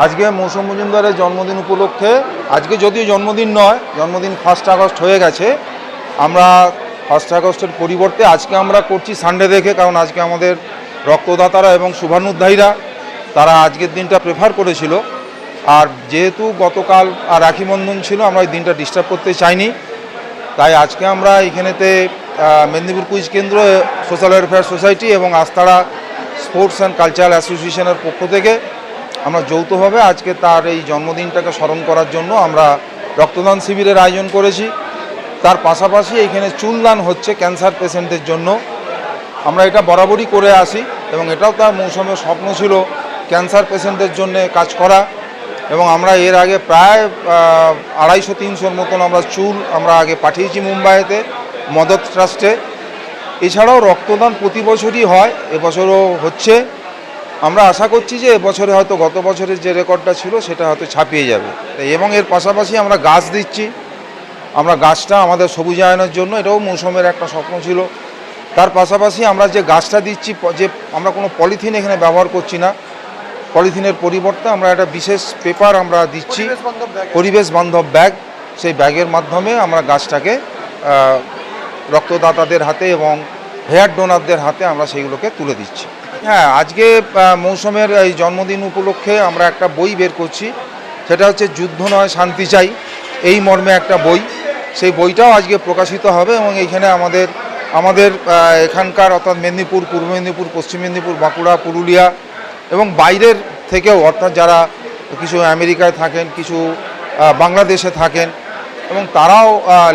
আজকে মৌসুম মজুমদারের জন্মদিন উপলক্ষে, আজকে যদিও জন্মদিন নয়, জন্মদিন ফার্স্ট আগস্ট হয়ে গেছে, আমরা ফার্স্ট আগস্টের পরিবর্তে আজকে আমরা করছি সানডে দেখে, কারণ আজকে আমাদের রক্তদাতারা এবং শুভানুধ্যায়ীরা, তারা আজকের দিনটা প্রেফার করেছিল। আর যেহেতু গতকাল আর রাখি বন্ধন ছিল, আমরা এই দিনটা ডিস্টার্ব করতে চাইনি। তাই আজকে আমরা এখানেতে মেদিনীপুর কুইজ কেন্দ্র সোশ্যাল ওয়েলফেয়ার সোসাইটি এবং আস্তারা স্পোর্টস অ্যান্ড কালচারাল অ্যাসোসিয়েশনের পক্ষ থেকে আমরা যৌথভাবে আজকে তার এই জন্মদিনটাকে স্মরণ করার জন্য আমরা রক্তদান শিবিরের আয়োজন করেছি। তার পাশাপাশি এখানে চুলদান হচ্ছে ক্যান্সার পেশেন্টদের জন্য। আমরা এটা বরাবরই করে আসি এবং এটাও তার মৌসুমের স্বপ্ন ছিল ক্যান্সার পেশেন্টদের জন্য কাজ করা এবং আমরা এর আগে প্রায় আড়াইশো, তিনশোর মতন আমরা চুল আমরা আগে পাঠিয়েছি মুম্বাইতে, মদত ট্রাস্টে। এছাড়াও রক্তদান প্রতি বছরই হয়, এবছরও হচ্ছে। আমরা আশা করছি যে এবছরে হয়তো গত বছরের যে রেকর্ডটা ছিল সেটা হয়তো ছাপিয়ে যাবে। এবং এর পাশাপাশি আমরা গাছ দিচ্ছি। আমরা গাছটা আমাদের সবুজায়নের জন্য এটাও মৌসুমের একটা স্বপ্ন ছিল। তার পাশাপাশি আমরা যে গাছটা দিচ্ছি যে আমরা কোনো পলিথিন এখানে ব্যবহার করছি না। পলিথিনের পরিবর্তে আমরা একটা বিশেষ পেপার আমরা দিচ্ছি। পরিবেশ বান্ধব ব্যাগ। সেই ব্যাগের মাধ্যমে আমরা গাছটাকে রক্তদাতাদের হাতে এবং হেয়ার ডোনারদের হাতে আমরা সেইগুলোকে তুলে দিচ্ছি। হ্যাঁ আজকে মৌসুমের এই জন্মদিন উপলক্ষে আমরা একটা বই বের করছি। সেটা হচ্ছে যুদ্ধ নয়, শান্তি চাই। এই মর্মে একটা বই। সেই বইটাও আজকে প্রকাশিত হবে এবং এইখানে আমাদের আমাদের এখানকার অর্থাৎ মেদিনীপুর, পূর্ব মেদিনীপুর, পশ্চিম মেদিনীপুর, বাঁকুড়া, পুরুলিয়া এবং বাইরের থেকেও অর্থাৎ যারা কিছু আমেরিকায় থাকেন, কিছু বাংলাদেশে থাকেন এবং তারাও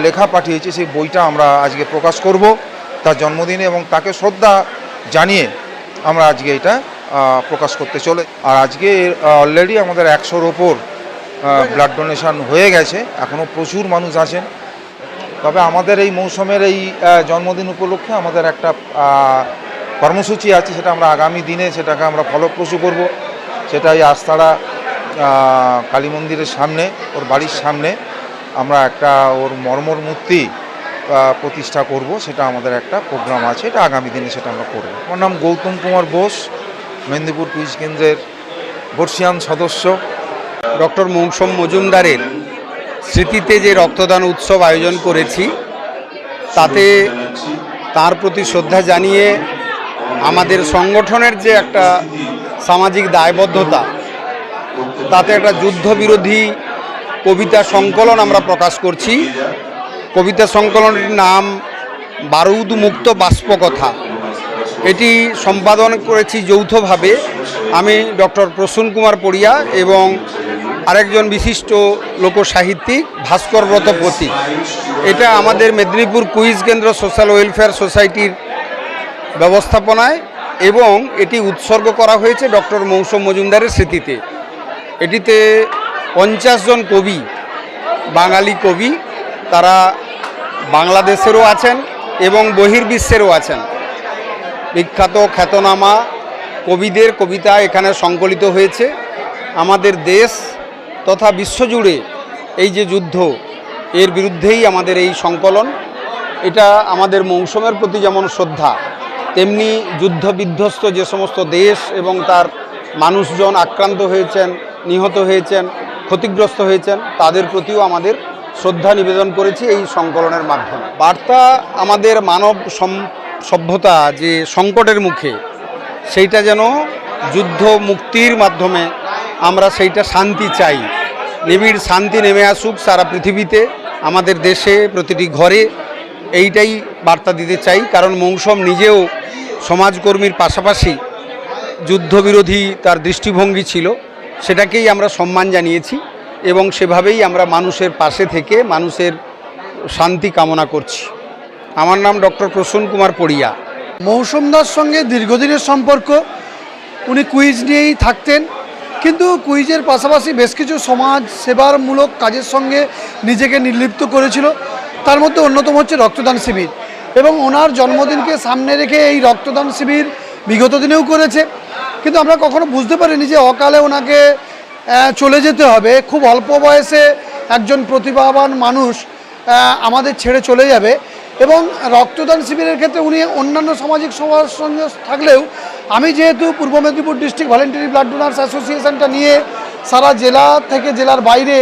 লেখা পাঠিয়েছে, সেই বইটা আমরা আজকে প্রকাশ করব তার জন্মদিনে এবং তাকে শ্রদ্ধা জানিয়ে আমরা আজকে এটা প্রকাশ করতে চলে আর আজকে অলরেডি আমাদের একশোর ওপর ব্লাড ডোনেশন হয়ে গেছে। এখনও প্রচুর মানুষ আছেন। তবে আমাদের এই মৌসুমের এই জন্মদিন উপলক্ষে আমাদের একটা কর্মসূচি আছে সেটা আমরা আগামী দিনে সেটাকে আমরা ফলপ্রসূ করব। সেটা এই আস্তাড়া আহ, কালী মন্দিরের সামনে ওর বাড়ির সামনে আমরা একটা ওর মর্মর মূর্তি প্রতিষ্ঠা করব, সেটা আমাদের একটা প্রোগ্রাম আছে, এটা আগামী দিনে সেটা আমরা করব। আমার নাম গৌতম কুমার বোস, মেদিনীপুর কুইজ কেন্দ্রের বর্ষিয়ান সদস্য। ডক্টর মৌসুম মজুমদারের স্মৃতিতে যে রক্তদান উৎসব আয়োজন করেছি, তাতে তার প্রতি শ্রদ্ধা জানিয়ে আমাদের সংগঠনের যে একটা সামাজিক দায়বদ্ধতা, তাতে একটা যুদ্ধবিরোধী কবিতা সংকলন আমরা প্রকাশ করছি। কবিতা সংকলনটির নাম বারুদ মুক্ত বাষ্পকথা। এটি সম্পাদন করেছি যৌথভাবে আমি ডক্টর প্রসূন কুমার পড়িয়া এবং আরেকজন বিশিষ্ট লোকসাহিত্যিক ভাস্কর ব্রত পতি। এটা আমাদের মেদিনীপুর কুইজ কেন্দ্র সোশ্যাল ওয়েলফেয়ার সোসাইটির ব্যবস্থাপনায় এবং এটি উৎসর্গ করা হয়েছে ডক্টর মৌসুম মজুমদারের স্মৃতিতে। এটিতে পঞ্চাশ জন কবি, বাঙালি কবি, তারা বাংলাদেশেরও আছেন এবং বহির্বিশ্বেরও আছেন। বিখ্যাত খ্যাতনামা কবিদের কবিতা এখানে সংকলিত হয়েছে। আমাদের দেশ তথা বিশ্বজুড়ে এই যে যুদ্ধ, এর বিরুদ্ধেই আমাদের এই সংকলন। এটা আমাদের মৌসুমের প্রতি যেমন শ্রদ্ধা, তেমনি যুদ্ধ বিধ্বস্ত যে সমস্ত দেশ এবং তার মানুষজন আক্রান্ত হয়েছেন, নিহত হয়েছেন, ক্ষতিগ্রস্ত হয়েছেন, তাদের প্রতিও আমাদের শ্রদ্ধা নিবেদন করেছি এই সংকলনের মাধ্যমে। বার্তা আমাদের মানব সভ্যতা যে সংকটের মুখে, সেইটা যেন যুদ্ধ মুক্তির মাধ্যমে আমরা সেইটা শান্তি চাই। নিবিড় শান্তি নেমে আসুক সারা পৃথিবীতে, আমাদের দেশে প্রতিটি ঘরে। এইটাই বার্তা দিতে চাই, কারণ মৌসুম নিজেও সমাজকর্মীর পাশাপাশি যুদ্ধবিরোধী তার দৃষ্টিভঙ্গি ছিল। সেটাকেই আমরা সম্মান জানিয়েছি। এবং সেভাবেই আমরা মানুষের পাশে থেকে মানুষের শান্তি কামনা করছি। আমার নাম ডক্টর প্রসূন কুমার পড়িয়া। মৌসুমদার সঙ্গে দীর্ঘদিনের সম্পর্ক, উনি কুইজ নিয়েই থাকতেন, কিন্তু কুইজের পাশাপাশি বেশ কিছু সমাজ সেবারমূলক কাজের সঙ্গে নিজেকে নির্লিপ্ত করেছিল। তার মধ্যে অন্যতম হচ্ছে রক্তদান শিবির এবং ওনার জন্মদিনকে সামনে রেখে এই রক্তদান শিবির বিগত দিনেও করেছে। কিন্তু আমরা কখনো বুঝতে পারিনি যে অকালে ওনাকে চলে যেতে হবে। খুব অল্প বয়সে একজন প্রতিভাবান মানুষ আমাদের ছেড়ে চলে যাবে এবং রক্তদান শিবিরের ক্ষেত্রে উনি অন্যান্য সামাজিক সমাজের সঙ্গে থাকলেও আমি যেহেতু Purba Medinipur district voluntary blood donors অ্যাসোসিয়েশনটা নিয়ে সারা জেলা থেকে জেলার বাইরে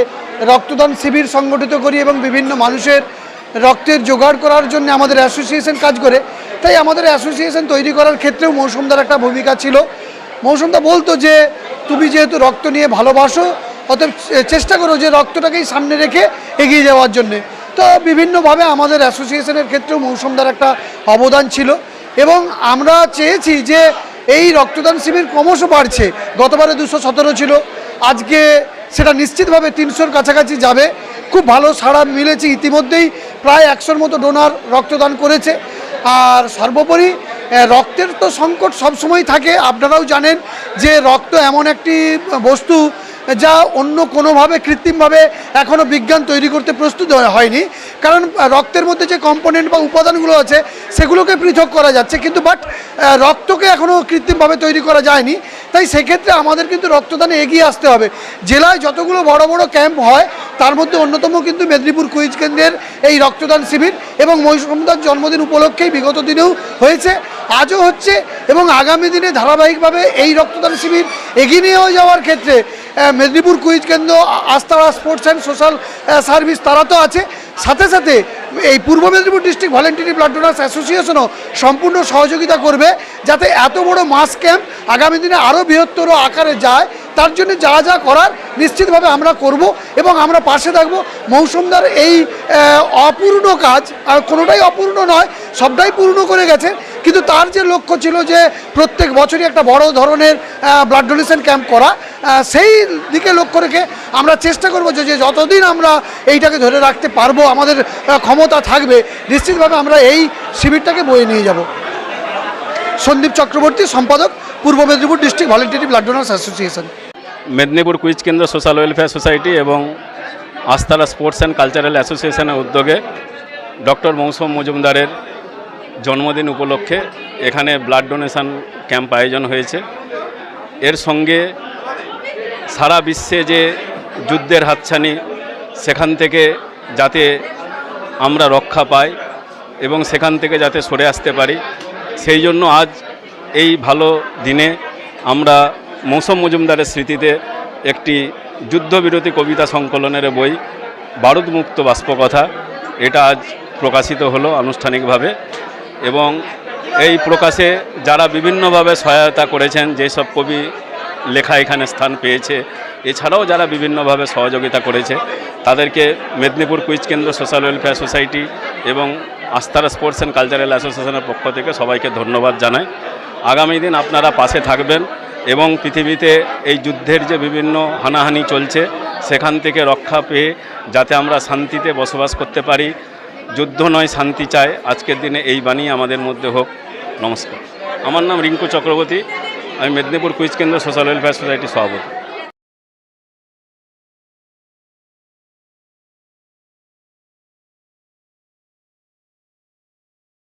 রক্তদান শিবির সংগঠিত করি এবং বিভিন্ন মানুষের রক্তের জোগাড় করার জন্য আমাদের অ্যাসোসিয়েশন কাজ করে, তাই আমাদের অ্যাসোসিয়েশন তৈরি করার ক্ষেত্রেও মৌসুমদার একটা ভূমিকা ছিল। মৌসুমদা বলতো যে, তুমি যেহেতু রক্ত নিয়ে ভালোবাসো, অতএব চেষ্টা করো যে রক্তটাকেই সামনে রেখে এগিয়ে যাওয়ার জন্যে। তো বিভিন্নভাবে আমাদের অ্যাসোসিয়েশনের ক্ষেত্রেও মৌসুমদার একটা অবদান ছিল এবং আমরা চেয়েছি যে, এই রক্তদান শিবির ক্রমশ বাড়ছে। গতবারে দুশো সতেরো ছিল, আজকে সেটা নিশ্চিতভাবে তিনশোর কাছাকাছি যাবে। খুব ভালো সাড়া মিলেছে। ইতিমধ্যেই প্রায় একশোর মতো ডোনার রক্তদান করেছে। আর সর্বোপরি রক্তের তো সংকট সবসময় থাকে। আপনারাও জানেন যে রক্ত এমন একটি বস্তু যা অন্য কোনোভাবে কৃত্রিমভাবে এখনও বিজ্ঞান তৈরি করতে প্রস্তুত হয়নি। কারণ রক্তের মধ্যে যে কম্পোনেন্ট বা উপাদানগুলো আছে, সেগুলোকে পৃথক করা যাচ্ছে কিন্তু বাট রক্তকে এখনও কৃত্রিমভাবে তৈরি করা যায়নি। তাই সেক্ষেত্রে আমাদের কিন্তু রক্তদানে এগিয়ে আসতে হবে। জেলায় যতগুলো বড় বড় ক্যাম্প হয় তার মধ্যে অন্যতম কিন্তু মেদিনীপুর কুইজ কেন্দ্রের এই রক্তদান শিবির এবং মহিষমদার জন্মদিন উপলক্ষেই বিগত দিনেও হয়েছে। আজও হচ্ছে এবং আগামী দিনে ধারাবাহিকভাবে এই রক্তদান শিবির এগিয়ে নিয়ে যাওয়ার ক্ষেত্রে মেদিনীপুর কুইজ কেন্দ্র, Astara sports and social service তারা তো আছে। সাথে সাথে এই Purba Medinipur district voluntary blood donors অ্যাসোসিয়েশনও সম্পূর্ণ সহযোগিতা করবে যাতে এত বড় মাস ক্যাম্প আগামী দিনে আরও বৃহত্তর আকারে যায়, তার জন্য যা যা করার নিশ্চিতভাবে আমরা করব এবং আমরা পাশে থাকব। মৌসুমদার এই অপূর্ণ কাজ, আর কোনোটাই অপূর্ণ নয়, সবটাই পূর্ণ করে গেছে। কিন্তু তার যে লক্ষ্য ছিল যে প্রত্যেক বছরই একটা বড় ধরনের ব্লাড ডোনেশন ক্যাম্প করা সেই দিকে লক্ষ্য রেখে আমরা চেষ্টা করব যে যতদিন আমরা এইটাকে ধরে রাখতে পারব, আমাদের ক্ষমতা থাকবে, নিশ্চিতভাবে আমরা এই শিবিরটাকে বয়ে নিয়ে যাব। সন্দীপ চক্রবর্তী, সম্পাদক, Purba Medinipur district voluntary blood donors association Medinipur quiz কেন্দ্র, সোশ্যাল ওয়েলফেয়ার সোসাইটি এবং আস্তারা স্পোর্টস অ্যান্ড কালচারাল অ্যাসোসিয়েশনের উদ্যোগে ডক্টর মৌসুম মজুমদারের জন্মদিন উপলক্ষে এখানে ব্লাড ডোনেশন ক্যাম্প আয়োজন হয়েছে। এর সঙ্গে সারা বিশ্বে যে যুদ্ধের হাতছানি, সেখান থেকে যাতে আমরা রক্ষা পাই এবং সেখান থেকে যাতে সরে আসতে পারি, সেই জন্য আজ এই ভালো দিনে আমরা মৌসুম মজুমদারের স্মৃতিতে একটি যুদ্ধবিরতি কবিতা সংকলনের বই বারুদ মুক্ত বাষ্পকথা, এটা আজ প্রকাশিত হলো আনুষ্ঠানিকভাবে। এবং এই প্রকাশে যারা বিভিন্নভাবে সহায়তা করেছেন যেসব কবি লেখা এখানে স্থান পেয়েছে, এছাড়াও যারা বিভিন্নভাবে সহযোগিতা করেছে, তাদেরকে মেদিনীপুর কুইজ কেন্দ্র সোশ্যাল ওয়েলফেয়ার সোসাইটি এবং আস্থারা স্পোর্টস অ্যান্ড কালচারাল অ্যাসোসিয়েশনের পক্ষ থেকে সবাইকে ধন্যবাদ জানাই। আগামী দিন আপনারা পাশে থাকবেন এবং পৃথিবীতে এই যুদ্ধের যে বিভিন্ন হানাহানি চলছে, সেখান থেকে রক্ষা পেয়ে যাতে আমরা শান্তিতে বসবাস করতে পারি যুদ্ধ নয়, শান্তি চায় আজকের দিনে এই বাণী আমাদের মধ্যে হোক। নমস্কার। আমার নাম রিঙ্কু চক্রবর্তী। আমি মেদিনীপুর কুইজ কেন্দ্র সোশ্যাল ওয়েলফেয়ার সোসাইটির সভাপতি।